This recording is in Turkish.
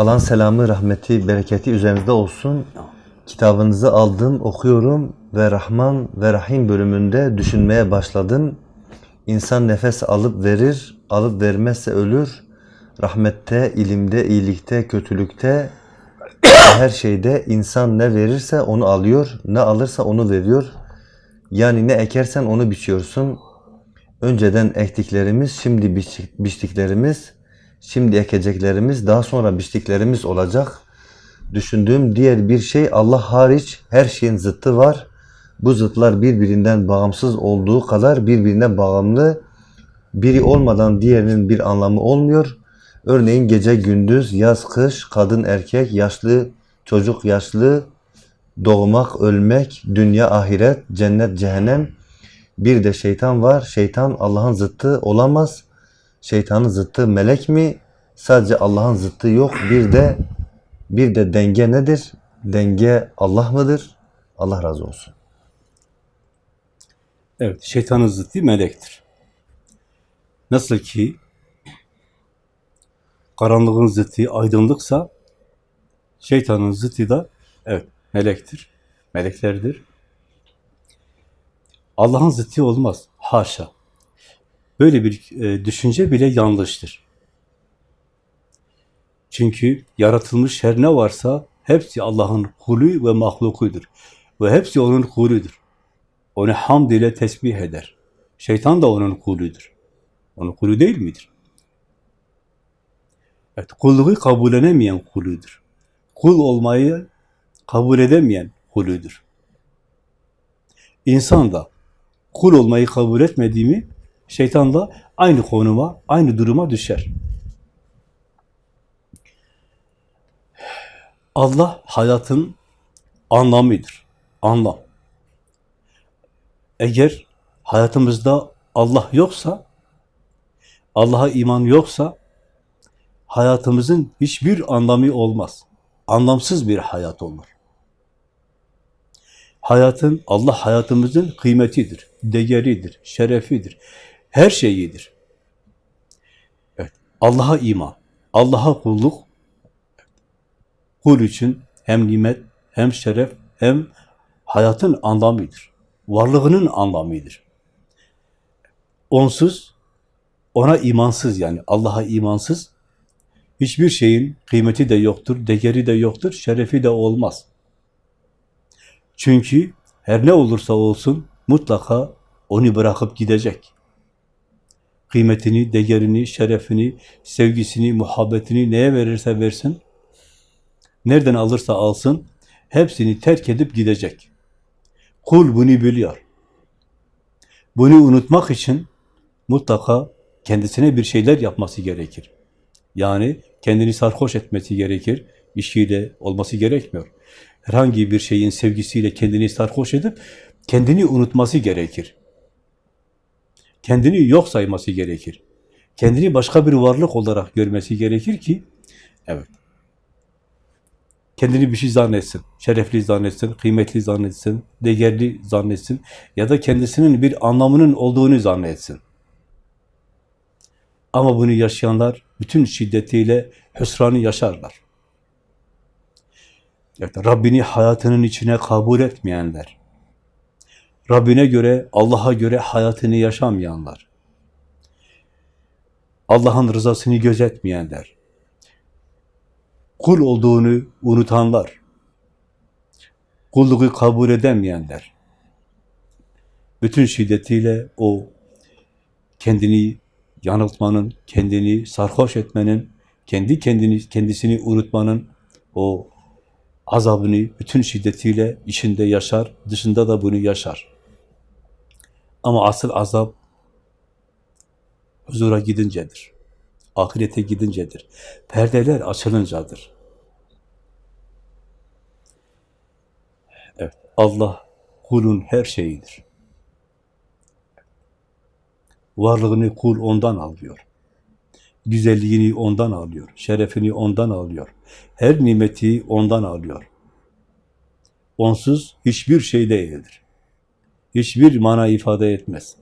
Allah'ın selamı, rahmeti, bereketi üzerinizde olsun. Kitabınızı aldım, okuyorum ve Rahman ve Rahim bölümünde düşünmeye başladım. İnsan nefes alıp verir, alıp vermezse ölür. Rahmette, ilimde, iyilikte, kötülükte, her şeyde insan ne verirse onu alıyor, ne alırsa onu veriyor. Yani ne ekersen onu biçiyorsun. Önceden ektiklerimiz, şimdi biç- biçtiklerimiz, şimdi ekeceklerimiz, daha sonra biçtiklerimiz olacak. Düşündüğüm diğer bir şey Allah hariç her şeyin zıttı var. Bu zıtlar birbirinden bağımsız olduğu kadar birbirine bağımlı. Biri olmadan diğerinin bir anlamı olmuyor. Örneğin gece gündüz, yaz kış, kadın erkek, yaşlı çocuk yaşlı, doğmak ölmek, dünya ahiret, cennet cehennem. Bir de şeytan var. Şeytan Allah'ın zıttı olamaz. Şeytanın zıttı melek mi? Sadece Allah'ın zıttı yok. Bir de bir de denge nedir? Denge Allah mıdır? Allah razı olsun. Evet, şeytanın zıttı melektir. Nasıl ki karanlığın zıttı aydınlıksa şeytanın zıttı da evet melektir. Meleklerdir. Allah'ın zıttı olmaz. Haşa. Böyle bir e, düşünce bile yanlıştır. Çünkü yaratılmış her ne varsa hepsi Allah'ın kulü ve mahlukudur. Ve hepsi onun kuludur. Onu hamd ile tesbih eder. Şeytan da onun kuludur. Onun kulu değil midir? Evet, kulluğu kabullenemeyen kuludur. Kul olmayı kabul edemeyen kuludur. İnsan da kul olmayı kabul etmediğimi şeytan da aynı konuma, aynı duruma düşer. Allah hayatın anlamıdır. Anlam. Eğer hayatımızda Allah yoksa, Allah'a iman yoksa, hayatımızın hiçbir anlamı olmaz. Anlamsız bir hayat olur. Hayatın, Allah hayatımızın kıymetidir, değeridir, şerefidir, her şeyidir. Evet, Allah'a iman, Allah'a kulluk, kul için hem nimet, hem şeref, hem hayatın anlamıdır varlığının anlamıdır. Onsuz, ona imansız yani Allah'a imansız hiçbir şeyin kıymeti de yoktur, değeri de yoktur, şerefi de olmaz. Çünkü her ne olursa olsun mutlaka onu bırakıp gidecek. Kıymetini, değerini, şerefini, sevgisini, muhabbetini neye verirse versin, nereden alırsa alsın, hepsini terk edip gidecek. Kul bunu biliyor. Bunu unutmak için mutlaka kendisine bir şeyler yapması gerekir. Yani kendini sarhoş etmesi gerekir. İşiyle olması gerekmiyor. Herhangi bir şeyin sevgisiyle kendini sarhoş edip kendini unutması gerekir. Kendini yok sayması gerekir. Kendini başka bir varlık olarak görmesi gerekir ki evet kendini bir şey zannetsin, şerefli zannetsin, kıymetli zannetsin, değerli zannetsin ya da kendisinin bir anlamının olduğunu zannetsin. Ama bunu yaşayanlar bütün şiddetiyle hüsranı yaşarlar. Evet, Rabbini hayatının içine kabul etmeyenler, Rabbine göre, Allah'a göre hayatını yaşamayanlar, Allah'ın rızasını gözetmeyenler, kul olduğunu unutanlar, kulluğu kabul edemeyenler, bütün şiddetiyle o kendini yanıltmanın, kendini sarhoş etmenin, kendi kendini kendisini unutmanın o azabını bütün şiddetiyle içinde yaşar, dışında da bunu yaşar. Ama asıl azap huzura gidincedir. Ahirete gidincedir. Perdeler açılıncadır. Evet, Allah kulun her şeyidir. Varlığını kul ondan alıyor. Güzelliğini ondan alıyor. Şerefini ondan alıyor. Her nimeti ondan alıyor. Onsuz hiçbir şey değildir. Hiçbir mana ifade etmez.